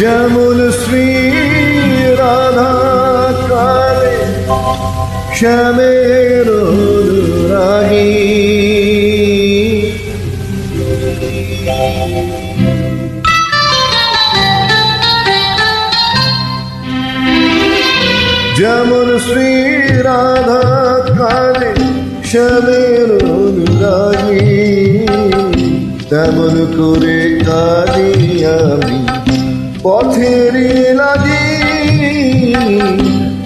যেমন শ্রী রাধা কালে শ্যামের রাগী যেমন শ্রী রাধা কালে শ্যামের অনুরাগী, তেমন করে কাঁদি আমি। পথের লাগি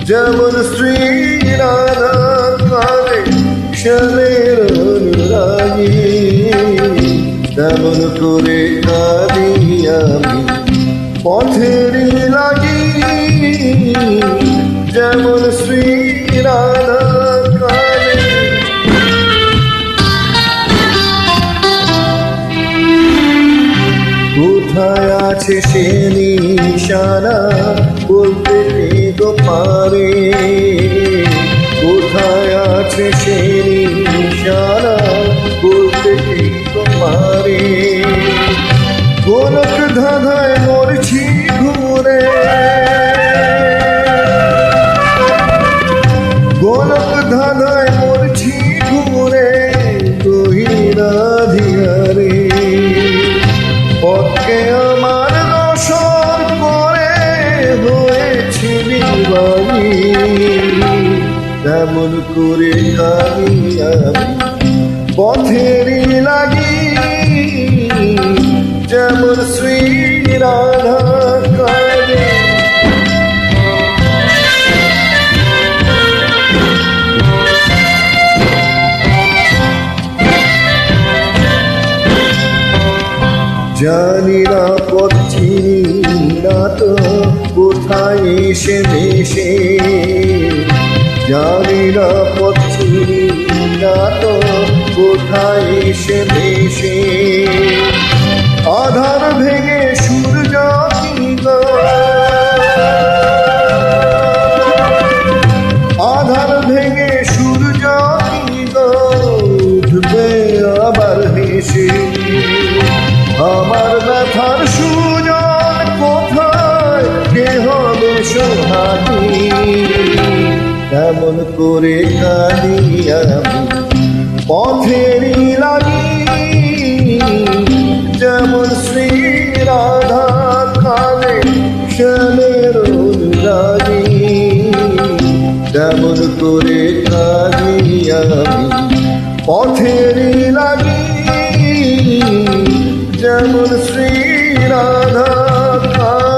যেমন শ্রী রাধা কালে শ্যামের তেমন করে কাঁদি আমি পথের লাগি যেমন শ্রী রাধা কোথায় আছে সে নিশানা? বলতে তো পারে। কোথায় আছে সে নিশানা? বলতে তো পারে। গোলক আমার দশর পরে হয়েছি বাড়ি তেমন করে আমি পথেরই লাগি জানি না পথি না তো, কোথায় এসে মেশে জানি না পথি না তো, কোথায় এসে মেশে ব্যথার সুজন কোথায়? কে হবে কেমন করে কাঁদি আমি পথেরই লাগি যেমন শ্রী রাধা কালে শ্যামের অনুরাগী। কেমন করে কাঁদি আমি পথেরই লাগি যেমন শ্রী রাধা